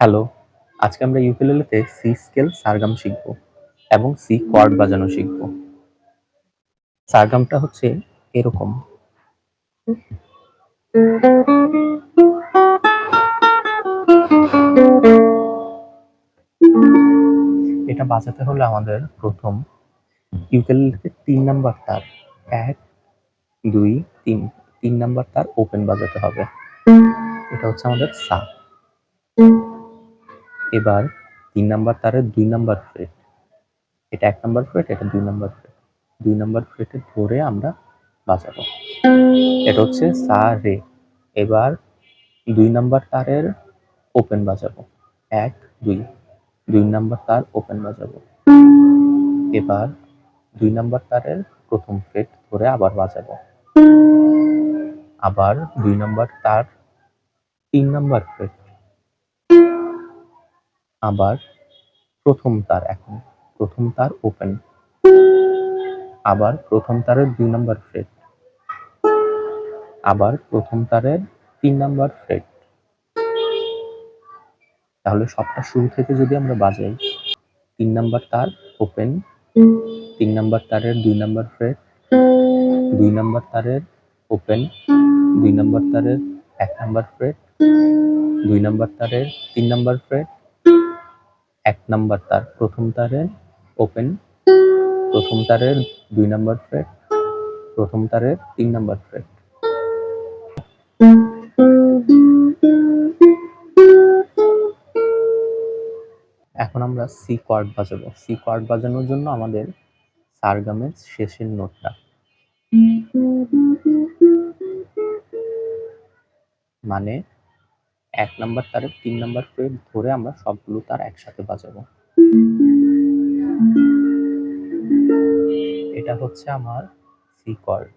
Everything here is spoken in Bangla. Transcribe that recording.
হ্যালো, আজকে আমরা ইউকেলেলেতে সি স্কেল সারগাম শিখব এবং সি কর্ড বাজানো শিখব। সারগামটা হচ্ছে এরকম। এটা বাজাতে হলে আমাদের প্রথম ইউকেলেলেতে তিন নাম্বার তার এক, দুই, তিন তিন নাম্বার তার ওপেন বাজাতে হবে। এটা হচ্ছে আমাদের সা এবার তিন নাম্বার তারের দুই নাম্বার ফ্রেট এটা এক নাম্বার ফ্রেট এটা দুই নাম্বার ফ্রেট দুই নাম্বার ফ্রেটে ধরে আমরা বাজাবো এটা হচ্ছে সা রে এবার দুই নাম্বার তারের ওপেন বাজাবো এক, দুই। দুই নাম্বার তার ওপেন বাজাবো এবার দুই নাম্বার তারের প্রথম ফ্রেট ধরে আবার বাজাবো আবার দুই নাম্বার তার তিন নাম্বার ফ্রেট আবার প্রথম তার এখন, প্রথম তার ওপেন আবার প্রথম তারের দুই নাম্বার ফ্রেট আবার প্রথম তারের তিন নাম্বার ফ্রেট তাহলে সবটা শুরু থেকে যদি আমরা বাজাই, তিন নাম্বার তার ওপেন তিন নাম্বার তারের দুই নাম্বার ফ্রেট দুই নাম্বার তারের ওপেন দুই নাম্বার তারের এক নাম্বার ফ্রেট দুই নাম্বার তারের তিন নাম্বার ফ্রেট এক নাম্বার তার। প্রথম তারের ওপেন প্রথম তারের দুই নাম্বার ফ্রেট প্রথম তারের তিন নাম্বার ফ্রেট এখন আমরা সি কর্ড বাজাবো। সি কোয়ার্ড বাজানোর জন্য আমাদের সারগামের শেষের নোটটা মানে এক নাম্বার তারের তিন নাম্বার ফ্রেম ধরে আমরা সবগুলো তার একসাথে বাজাবো। এটা হচ্ছে আমার সি কর্ড